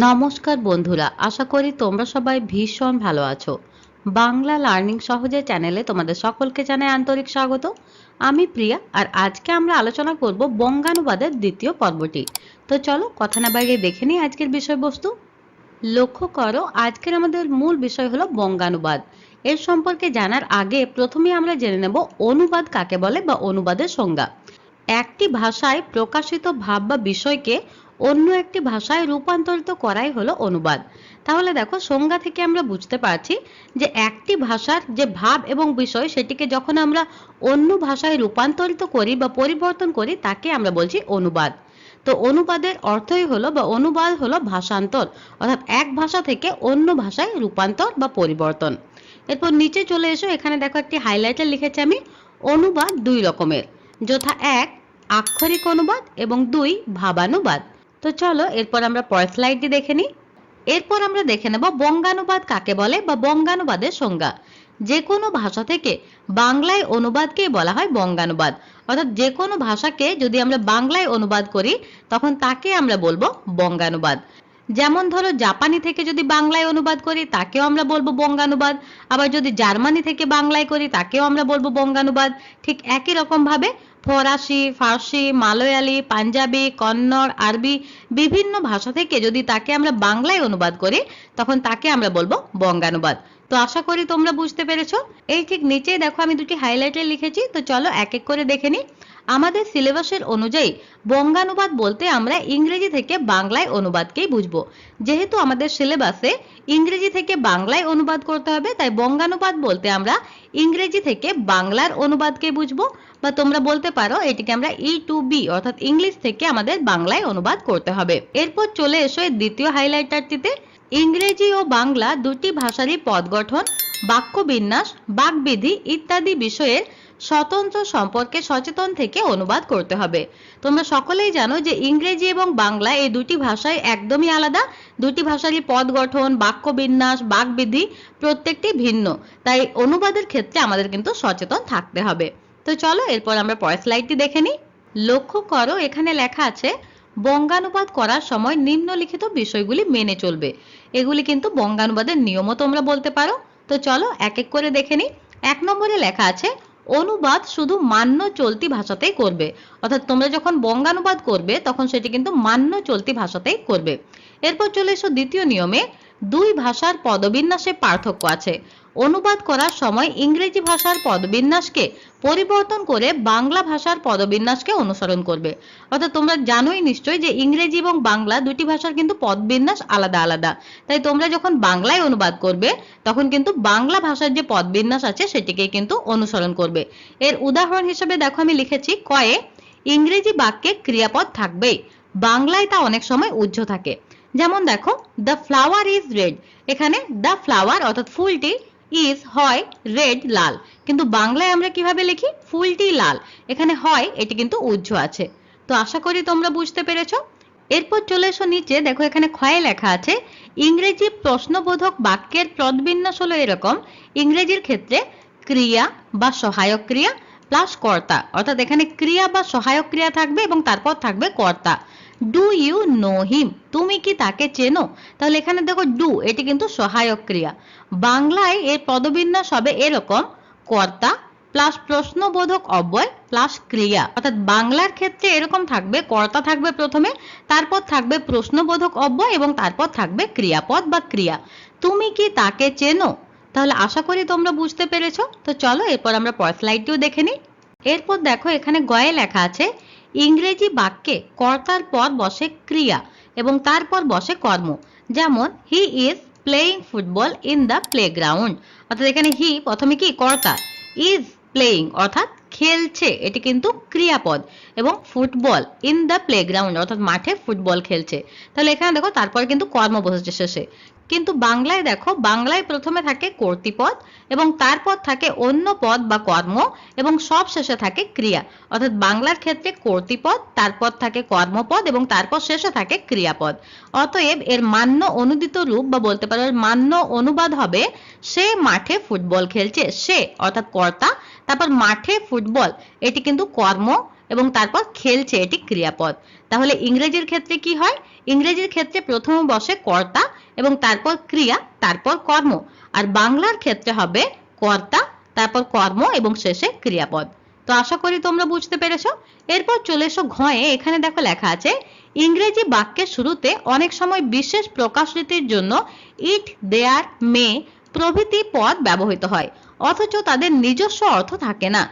নমস্কার বন্ধুরা, আশা করি তোমরা সবাই ভীষণ ভালো আছো। বাংলা লার্নিং সহজে চ্যানেলে তোমাদের সকলকে জানাই আন্তরিক স্বাগত। আমি প্রিয়া, আর আজকে আমরা আলোচনা করব বঙ্গানুবাদের দ্বিতীয় পর্বটি। তো চলো, কথা না বাইরে দেখে নিই আজকের বিষয়বস্তু। লক্ষ্য করো, আজকের আমাদের মূল বিষয় হলো বঙ্গানুবাদ। এর সম্পর্কে জানার আগে প্রথমে আমরা জেনে নেব অনুবাদ কাকে বলে বা অনুবাদের সংজ্ঞা। একটি ভাষায় প্রকাশিত ভাব বা বিষয়কে অন্য একটি ভাষায় রূপান্তরিত করাই হলো অনুবাদ। তাহলে দেখো, সংজ্ঞা থেকে আমরা বুঝতে পারছি যে একটি ভাষার যে ভাব এবং বিষয়, সেটিকে যখন আমরা অন্য ভাষায় রূপান্তরিত করি বা পরিবর্তন করি, তাকে আমরা বলছি অনুবাদ। তো অনুবাদের অর্থই হলো বা অনুবাদ হলো ভাষান্তর, অর্থাৎ এক ভাষা থেকে অন্য ভাষায় রূপান্তর বা পরিবর্তন। এরপর নিচে চলে এসো, এখানে দেখো একটি হাইলাইটার লিখেছি আমি, অনুবাদ দুই রকমের, যথা এক, আক্ষরিক অনুবাদ এবং দুই, ভাবানুবাদ। তো চলো, এরপর আমরা পরের স্লাইডটি দেখে নিই। এরপর আমরা দেখে নেব বঙ্গানুবাদ কাকে বলে বা বঙ্গানুবাদের সংজ্ঞা। যে কোনো ভাষা থেকে বাংলায় অনুবাদকেই বলা হয় বঙ্গানুবাদ। অর্থাৎ যে কোনো ভাষাকে যদি আমরা বাংলায় অনুবাদ করি, তখন তাকে আমরা বলব বঙ্গানুবাদ। যেমন ধরো, জাপানি থেকে যদি বাংলায় অনুবাদ করি, তাকেও আমরা বলব বঙ্গানুবাদ। আবার যদি জার্মানি থেকে বাংলায় করি, তাকেও আমরা বলব বঙ্গানুবাদ। ঠিক একই রকম ভাবে ফরাসি, ফার্সি, মালয়ালি, পাঞ্জাবি, কন্নড়, আরবি বিভিন্ন ভাষা থেকে যদি তাকে আমরা বাংলায় অনুবাদ করি, তখন তাকে আমরা বলব বঙ্গানুবাদ। তো আশা করি তোমরা বুঝতে পেরেছ। এই ঠিক নিচে দেখো আমি দুটি হাইলাইটে লিখেছি। তো চলো এক এক করে দেখে নিই। আমাদের সিলেবাসের অনুযায়ী বঙ্গানুবাদ বলতে আমরা ইংরেজি থেকে বাংলায় অনুবাদকেই বুঝব। যেহেতু আমাদের সিলেবাসে ইংরেজি থেকে বাংলায় অনুবাদ করতে হবে, তাই বঙ্গানুবাদ বলতে আমরা ইংরেজি থেকে বাংলার অনুবাদকে বুঝব। বা তোমরা বলতে পারো এটিকে আমরা ই টু বি অর্থাৎ ইংলিশ থেকে আমাদের বাংলায় অনুবাদ করতে হবে। এরপর চলে এসো এর দ্বিতীয় হাইলাইটারটিতে। ইংরেজি ও বাংলা দুটি ভাষারই পদ গঠন বাক্য বিন্যাস বাকবিধি ইত্যাদি বিষয়ের স্বতন্ত্র সম্পর্কে সচেতন থেকে অনুবাদ করতে হবে। তোমরা সকলেই জানো যে ইংরেজি এবং বাংলা এই দুটি ভাষায় একদমই আলাদা। দুটি ভাষারই পদ গঠন, বাক্য বিন্যাস, বাকবিধি প্রত্যেকটি ভিন্ন। তাই অনুবাদের ক্ষেত্রে আমাদের কিন্তু সচেতন থাকতে হবে। তো চলো এরপর আমরা পরের স্লাইডটি দেখে নিই। লক্ষ্য করো এখানে লেখা আছে, বঙ্গানুবাদ করার সময় নিম্নলিখিত বিষয়গুলি মেনে চলবে। এগুলি কিন্তু বঙ্গানুবাদের নিয়মও তোমরা বলতে পারো। তো চলো এক এক করে দেখে নিই। এক নম্বরে লেখা আছে অনুবাদ শুধু মান্য চলতি ভাষাতেই করবে। অর্থাৎ তোমরা যখন বঙ্গানুবাদ করবে, তখন সেটি কিন্তু মান্য চলতি ভাষাতেই করবে। এরপর চলে এসো দ্বিতীয় নিয়মে, দুই ভাষার পদবিন্যাসে পার্থক্য আছে। অনুবাদ করার সময় ইংরেজি ভাষার পদবিন্যাসকে পরিবর্তন করে বাংলা ভাষার পদবিন্যাসকে অনুসরণ করবে। অর্থাৎ তোমরা জানোই নিশ্চয়ই যে ইংরেজি এবং বাংলা দুটি ভাষার কিন্তু পদবিন্যাস আলাদা আলাদা। তাই তোমরা যখন বাংলায় অনুবাদ করবে, তখন কিন্তু বাংলা ভাষার যে পদবিন্যাস আছে সেটিকে কিন্তু অনুসরণ করবে। এর উদাহরণ হিসেবে দেখো আমি লিখেছি, কয়ে, ইংরেজি বাক্যে ক্রিয়াপদ থাকবেই। বাংলায় তা অনেক সময় উজ্জ থাকে। যেমন দেখো দ্য ফ্লাওয়ার ইজ রেড এখানে দ্য ফ্লাওয়ার অর্থাৎ ফুলটি ইজ হয় রেড লাল। কিন্তু বাংলায় আমরা কীভাবে লিখি? ফুলটি লাল। এখানে হয়, এটি কিন্তু উজ্জ আছে। তো আশা করি তোমরা বুঝতে পেরেছ। এরপর চলে এসো নিচে। দেখো এখানে ক্ষয়ে লেখা আছে, ইংরেজি প্রশ্নবোধক বাক্যের পদবিন্যাস হলো এরকম। ইংরেজির ক্ষেত্রে ক্রিয়া বা সহায়ক ক্রিয়া প্লাস কর্তা। অর্থাৎ এখানে ক্রিয়া বা সহায়ক ক্রিয়া থাকবে এবং তারপর থাকবে কর্তা। ডু ইউ নো হিম তুমি কি তাকে চেনো? তাহলে এখানে দেখো ডু এটি কিন্তু সহায়ক ক্রিয়া। বাংলায় এর পদবিন্যাস হবে এরকম, কর্তা প্লাস প্রশ্নবোধক অব্যয় প্লাস ক্রিয়া। অর্থাৎ বাংলার ক্ষেত্রে এরকম থাকবে, কর্তা থাকবে প্রথমে, তারপর থাকবে প্রশ্নবোধক অব্যয় এবং তারপর থাকবে ক্রিয়াপদ বা ক্রিয়া। তুমি কি তাকে চেনো? তাহলে আশা করি তোমরা বুঝতে পেরেছ। তো চলো এরপর আমরা পরের স্লাইডটিও দেখে নিই। এরপর দেখো এখানে গয়ে লেখা আছে ইংরেজি বাক্যে কর্তার পর বসে ক্রিয়া এবং তারপর বসে কর্ম। যেমন he is playing football in the playground অর্থাৎ এখানে হি প্রথমে কি? কর্তা। ইজ প্লেয়িং অর্থাৎ খেলছে। এটি কিন্তু ক্রিয়াপদ। এবং ফুটবল ইন দ্য প্লেগ্রাউন্ড অর্থাৎ মাঠে ফুটবল খেলছে। তাহলে এখানে দেখো, তারপর কিন্তু কর্ম বসেছে শেষে। কিন্তু বাংলায় দেখো, বাংলায় প্রথমে থাকে কর্তৃপদ এবং তারপর থাকে অন্য পদ বা কর্ম এবং সব শেষে থাকে ক্রিয়া। অর্থাৎ বাংলার ক্ষেত্রে কর্তৃপদ, তারপর থাকে কর্মপদ এবং তারপর শেষে থাকে ক্রিয়াপদ। অতএব এর মান্য অনুদিত রূপ বা বলতে পারো মান্য অনুবাদ হবে সে মাঠে ফুটবল খেলছে, সে অর্থাৎ কর্তা, তারপর মাঠে ফুটবল, এটি কিন্তু কর্ম এবং তারপর খেলছে এটি ক্রিয়াপদ। তাহলে ইংরেজির ক্ষেত্রে কি হয়? ইংরেজির ক্ষেত্রে প্রথমে বসে কর্তা এবং তারপর ক্রিয়া, তারপর কর্ম। আর বাংলার ক্ষেত্রে হবে কর্তা, তারপর কর্ম এবং শেষে ক্রিয়াপদ। তো আশা করি তোমরা বুঝতে পেরেছ। এরপর চলে এসো ঘয়ে। এখানে দেখো লেখা আছে, ইংরেজি বাক্যের শুরুতে অনেক সময় বিশেষ প্রকাশ রীতির জন্য ইট দেয়ার মে প্রভৃতি পদ ব্যবহৃত হয়। অথচ তাদের নিজস্ব অর্থ থাকে না।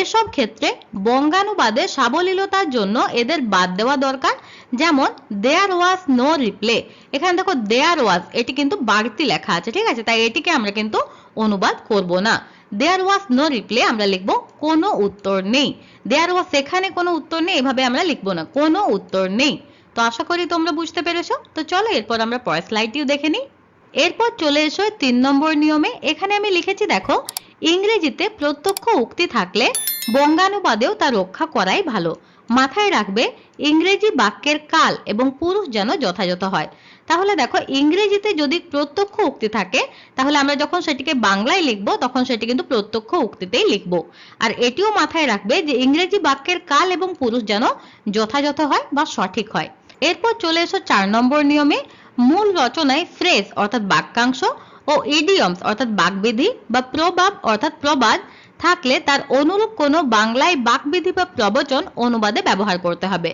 এসব ক্ষেত্রে বঙ্গানুবাদে সাবলীলতার জন্য এদের বাদ দেওয়া দরকার। যেমন দেয়ার ওয়াজ নো রিপ্লে এখানে দেখো দেয়ার ওয়াজ এটি কিন্তু বাড়তি লেখা আছে, ঠিক আছে? তাই এটিকে আমরা কিন্তু অনুবাদ করব না। দেয়ার ওয়াজ নো রিপ্লে আমরা লিখব, কোনো উত্তর নেই। দেয়ার ওয়াজ সেখানে কোনো উত্তর নেই, এভাবে আমরা লিখব না, কোনো উত্তর নেই। তো আশা করি তোমরা বুঝতে পেরেছ। তো চলো, এরপর আমরা পরের স্লাইডটিও দেখে নিই। এরপর চলে এসো তিন নম্বর নিয়মে। এখানে আমি লিখেছি, দেখো, ইংরেজিতে প্রত্যক্ষ উক্তি থাকলে বঙ্গানুবাদেও তা রক্ষা করাই ভালো। মাথায় রাখবে, ইংরেজি বাক্যের কাল এবং পুরুষ যেন যথাযথ হয়। তাহলে দেখো, ইংরেজিতে যদি প্রত্যক্ষ উক্তি থাকে, তাহলে আমরা যখন সেটিকে বাংলায় লিখব, তখন সেটি কিন্তু প্রত্যক্ষ উক্তিতেই লিখব। আর এটিও মাথায় রাখবে যে ইংরেজি বাক্যের কাল এবং পুরুষ যেন যথাযথ হয় বা সঠিক হয়। এরপর চলে এসো চার নম্বর নিয়মে। মূল রচনায় ফ্রেজ অর্থাৎ বাক্যাংশ, ও ইডিয়মস অর্থাৎ বাকবিধি বা প্রবাদ অর্থাৎ প্রবাদ থাকলে তার অনুরূপ কোনো বাংলায় বাকবিধি বা প্রবচন অনুবাদে ব্যবহার করতে হবে।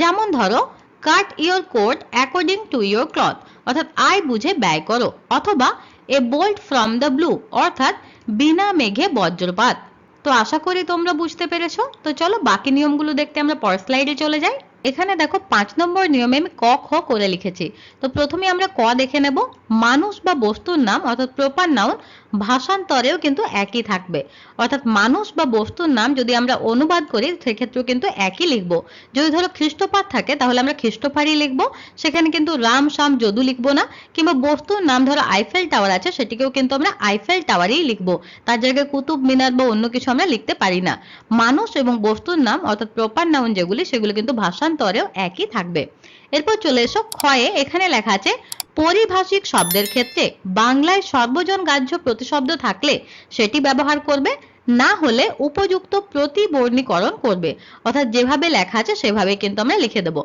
যেমন ধরো cut your coat according to your cloth অর্থাৎ আয় বুঝে ব্যয় করো, অথবা a bolt from the blue অর্থাৎ বিনা মেঘে বজ্রপাত। তো আশা করি তোমরা বুঝতে পেরেছ। তো চলো বাকি নিয়মগুলো দেখতে আমরা পরের স্লাইডে চলে যাই। এখানে দেখো পাঁচ নম্বর নিয়মে আমি ক, খ করে লিখেছি। তো প্রথমে আমরা ক দেখে নেব। মানুষ বা বস্তুর নাম অর্থাৎ প্রপার নাউন ভাষান্তরেও কিন্তু একই থাকবে। অর্থাৎ মানুষ বা বস্তুর নাম যদি আমরা অনুবাদ করি, সেক্ষেত্রেও কিন্তু একই লিখব। যদি ধরো খ্রিস্টপাত থাকে, তাহলে আমরা খ্রিস্টপারই লিখব। সেখানে কিন্তু রাম শাম যদু লিখব না। কিংবা বস্তুর নাম ধরো আইফেল টাওয়ার আছে, সেটিকেও কিন্তু আমরা আইফেল টাওয়ারই লিখব। তার জায়গায় কুতুব মিনার বা অন্য কিছু আমরা লিখতে পারি না। মানুষ এবং বস্তুর নাম অর্থাৎ প্রপার নাউন যেগুলি, সেগুলো কিন্তু ভাষান্তরেও একই থাকবে। এরপর চলে এসো ক্ষয়ে, এখানে লেখা আছে, পরিভাষিক শব্দের ক্ষেত্রে বাংলায় সর্বজন গ্রাহ্য প্রতিশব্দ থাকলে সেটি ব্যবহার করবে, না হলে উপযুক্ত প্রতিবর্ণীকরণ করবে। অর্থাৎ যেভাবে লেখা আছে সেভাবে কিন্তু আমরা লিখে দেব।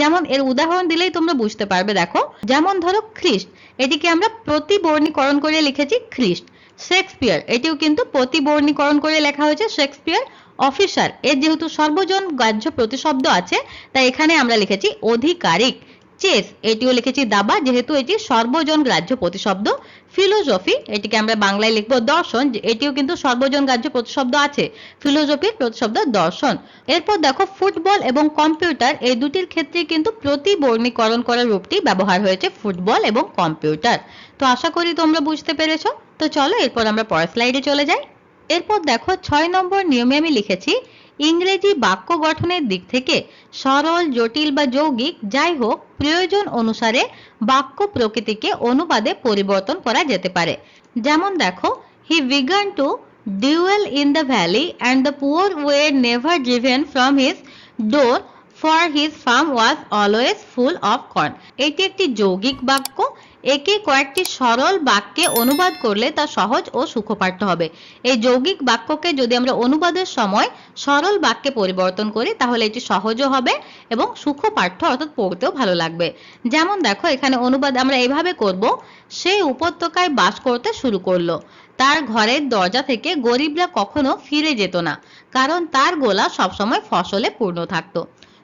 যেমন এর উদাহরণ দিলেই তোমরা বুঝতে পারবে, দেখো। যেমন ধরো খ্রিস্ট, এটিকে আমরা প্রতিবর্ণীকরণ করে লিখেছি খ্রিস্ট। শেক্সপিয়ার, এটিও কিন্তু প্রতিবর্ণীকরণ করে লেখা হয়েছে শেক্সপিয়ার। অফিসার। এর যেহেতু সর্বজন গ্রাহ্য প্রতিশব্দ আছে, তাই এখানে আমরা লিখেছি অধিকারিক। চেস, এটিও লিখেছি দাবা, যেহেতু এটি সর্বজন গ্রাহ্য প্রতিশব্দ। ফিলোসফি, এটিকে আমরা বাংলায় লিখব দর্শন এটিও কিন্তু সর্বজন গ্রাহ্য প্রতিশব্দ আছে। ফিলোসফির প্রতিশব্দ দর্শন। এরপর দেখো ফুটবল এবং কম্পিউটার, এই দুটির ক্ষেত্রে কিন্তু প্রতিবর্ণীকরণ করার রূপটি ব্যবহার হয়েছে ফুটবল এবং কম্পিউটার। তো আশা করি তোমরা বুঝতে পেরেছ। তো চলো, এরপর আমরা পরের স্লাইডে চলে যাই। এরপর দেখো ছয় নম্বর নিয়মে আমি লিখেছি, ইংরেজি বাক্য গঠনের দিক থেকে সরল, জটিল বা যৌগিক যাই হোক, প্রয়োজন অনুসারে বাক্য প্রকৃতিকে অনুবাদে পরিবর্তন করা যেতে পারে। যেমন দেখো he began to dwell in the valley and the poor were never driven from his door for his farm was always full of corn এটি একটি যৌগিক বাক্য একে কয়েকটি সরল বাক্যে অনুবাদ করলে তা সহজ ও সুখপাঠ্য হবে। এই যৌগিক বাক্যকে যদি আমরা অনুবাদের সময় সরল বাক্যে পরিবর্তন করি, তাহলে এটি সহজও হবে এবং সুখপাঠ্য অর্থাৎ পড়তেও ভালো লাগবে। যেমন দেখো, এখানে অনুবাদ আমরা এভাবে করব, সে উপত্যকায় বাস করতে শুরু করল। তার ঘরের দরজা থেকে গরিবরা কখনো ফিরে যেত না, কারণ তার গোলা সবসময় ফসলে পূর্ণ থাকতো।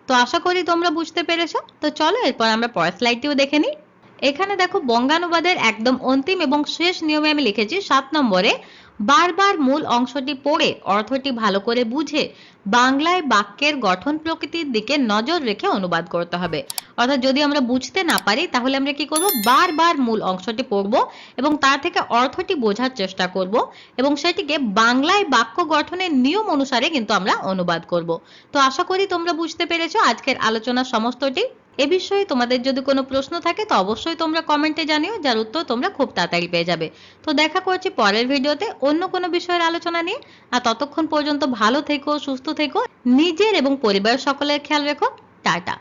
তো আশা করি তোমরা বুঝতে পেরেছ। তো চলো, এরপর আমরা পরের স্লাইডটিও দেখে নিই। এখানে দেখো বঙ্গানুবাদের একদম অন্তিম এবং শেষ নিয়মে আমি লিখেছি সাত নম্বরে, বারবার মূল অংশটি পড়ে, অর্থটি ভালো করে বুঝে, বাংলায় বাক্যের গঠন প্রকৃতির দিকে নজর রেখে অনুবাদ করতে হবে। অর্থাৎ যদি আমরা বুঝতে না পারি, তাহলে আমরা কি করব? বারবার মূল অংশটি পড়ব এবং তার থেকে অর্থটি বোঝার চেষ্টা করব এবং সেটিকে বাংলায় বাক্য গঠনের নিয়ম অনুসারে কিন্তু আমরা অনুবাদ করব। তো আশা করি তোমরা বুঝতে পেরেছ আজকের আলোচনার সমস্তটি। এ বিষয়ে তোমাদের যদি কোনো প্রশ্ন থাকে, তো অবশ্যই তোমরা কমেন্টে জানিও, যার উত্তর তোমরা খুব তাড়াতাড়ি পেয়ে যাবে। তো দেখা করছি পরের ভিডিওতে অন্য কোনো বিষয়ের আলোচনা নিয়ে। আর ততক্ষণ পর্যন্ত ভালো থেকো, সুস্থ থেকো, নিজের এবং পরিবারের সকলের খেয়াল রেখো। টাটা।